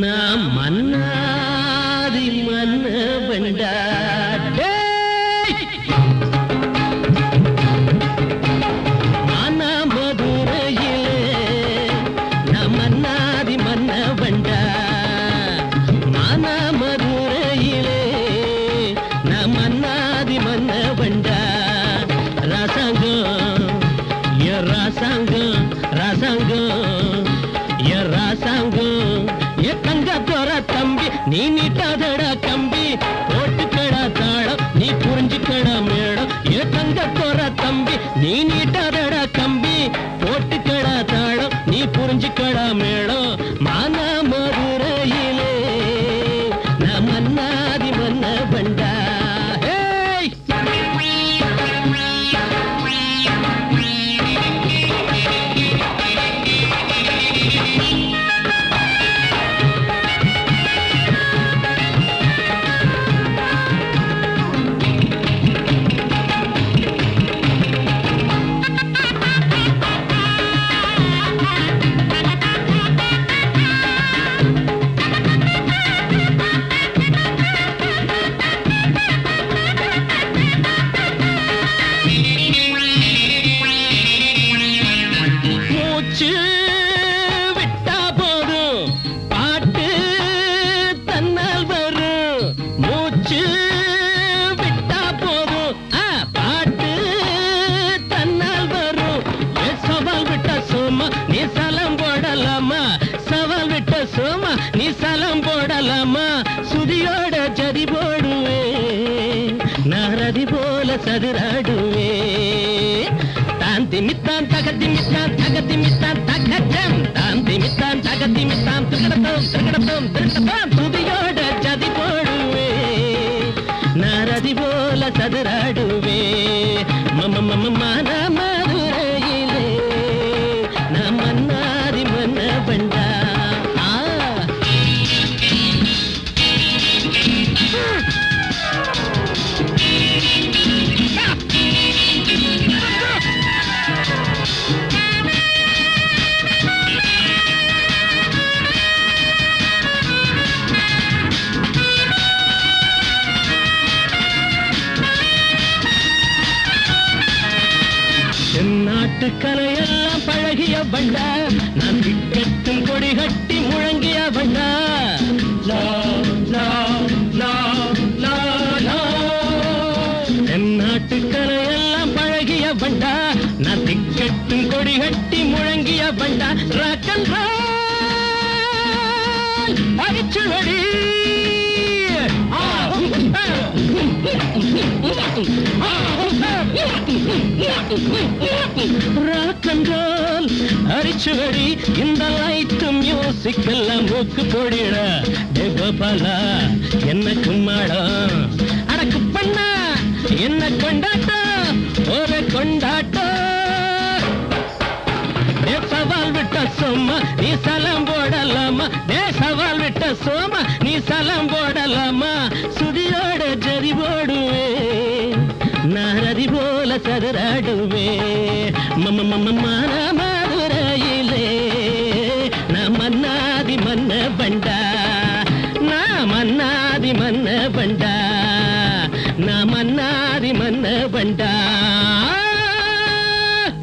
நாம் மன்னா. மானா மதுரையிலே நாம் மன்னாதி மன்னவண்டா. ரசங்கம் எ ரசங்கம் ரசங்கம் எ ரசங்கம். எ தங்க தோற தம்பி நீ நீட்டாதடா கம்பி போட்டுக்கடா தாளம் நீ புரிஞ்சுக்கடா மேடம் எ தங்க தோற தம்பி நீ நீட்டாதடா கம்பி போட்டுக்கடா தாளம் நீ புரிஞ்சுக்கடா மேடம் மூச்சு விட்டா போதும். பாட்டு தன்னால் வரும். மூச்சு விட்டா போதும். பாட்டு தன்னால் வரும். சவால் விட்ட சோமா நீ சலம் போடலாமா? சவால் விட்ட சோமா நீ சலம் போடலாமா? சுதியோட ஜதி போடுவே நாரதி போல சதுராடு. దిమిత్తాం తగ దిమిత్తాం తగ దిమిత్తాం తగ జం తాం దిమిత్తాం తగ దిమిత్తాం తిరగడతాం తిరగడతాం తిరగడతాం తుదియోడ చదిపోడువే నారది పోల చదరాడువే మమ మమ మానమా என் நாட்டு பழகிய வண்டா நம் இக்கட்டும் கொடி கட்டி முழங்கிய வண்டா லா, பழகிய வண்டா நான் திக்கெட்டும் கொடி கட்டி முழங்கிய வண்டா ராக்கன் அடிச்சுவடி அண்ட் ரோல் அரிச்சுவடி இந்த லைட்டு மியூசிக் எல்லாம் மூக்கு போடிட. தேவபாலா என்ன கும்மாடம் அடக்கு பண்ணா என்ன கொண்டாட்டம் ஒரு கொண்டாட்டம் ஏ சவால் விட்ட சோமா நீ சலம் போடலாமா? ஏ சவால் விட்ட சோமா நீ சலம் போடலாமா? மதுராடுவே. மதுரையிலே. நான் மன்னாதி மன்ன பண்டா. நான் மன்னாதி மன்ன பண்டா. நான் மன்னாதி மன்ன பண்டா.